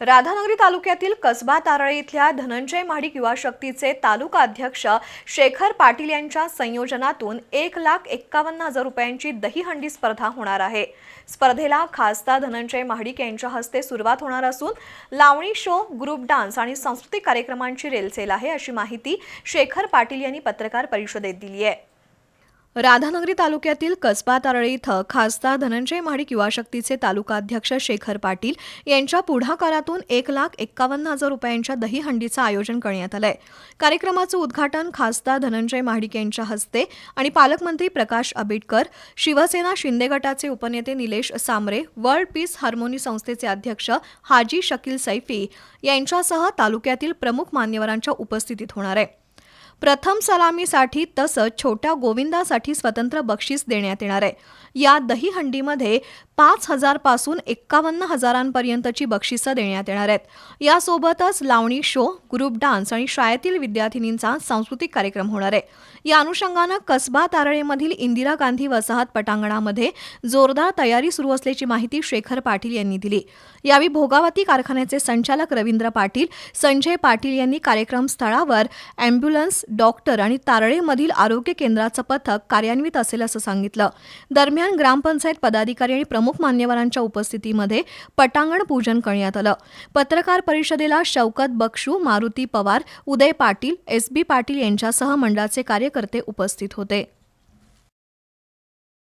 राधानगरी तालुक्यातील कसबा तारळे इथल्या धनंजय महाडिक युवा शक्तीचे तालुका अध्यक्ष शेखर पाटील यांच्या संयोजनातून एक लाख एक्कावन्न हजार रुपयांची दहीहंडी स्पर्धा होणार आहे. स्पर्धेला खासदार धनंजय महाडिक यांच्या हस्ते सुरुवात होणार असून लावणी शो ग्रुप डान्स आणि सांस्कृतिक कार्यक्रमांची रेलसेल आहे अशी माहिती शेखर पाटील यांनी पत्रकार परिषदेत दिली आहे. राधानगरी तालुक्यातील कसबा तारळे इथं खासदार धनंजय महाडिक युवा शक्तीचे तालुकाध्यक्ष शेखर पाटील यांच्या पुढाकारातून एक लाख एक्कावन्न हजार रुपयांच्या दहीहंडीचं आयोजन करण्यात आलंय. कार्यक्रमाचं उद्घाटन खासदार धनंजय महाडिक यांच्या हस्ते आणि पालकमंत्री प्रकाश आंबेडकर शिवसेना शिंदे गटाचे उपनेते Nilesh Samre world peace harmony संस्थेचे अध्यक्ष हाजी शकील सैफी यांच्यासह तालुक्यातील प्रमुख मान्यवरांच्या उपस्थितीत होणार आहे. प्रथम सलामीसाठी तसंच छोट्या गोविंदासाठी स्वतंत्र बक्षीस देण्यात येणार आहे. या दहीहंडीमध्ये पाच हजारपासून एक्कावन्न हजारांपर्यंतची बक्षिसं देण्यात येणार आहेत. यासोबतच लावणी शो ग्रुप डान्स आणि शाळेतील विद्यार्थिनींचा सांस्कृतिक कार्यक्रम होणार आहे. या अनुषंगानं कसबा तारळेमधील इंदिरा गांधी वसाहत पटांगणामध्ये जोरदार तयारी सुरू असल्याची माहिती शेखर पाटील यांनी दिली. यावेळी भोगावती कारखान्याचे संचालक रवींद्र पाटील संजय पाटील यांनी कार्यक्रम स्थळावर अँब्युलन्स डॉक्टर आणि तारळेमधील आरोग्य केंद्राचं पथक कार्यान्वित असेल असं सांगितलं. दरम्यान ग्रामपंचायत पदाधिकारी आणि प्रमुख मान्यवरांच्या उपस्थितीमध्ये पटांगण पूजन करण्यात आलं. पत्रकार परिषदेला शौकत बक्षू मारुती पवार उदय पाटील एस बी पाटील यांच्यासह मंडळाचे कार्यकर्ते उपस्थित होते.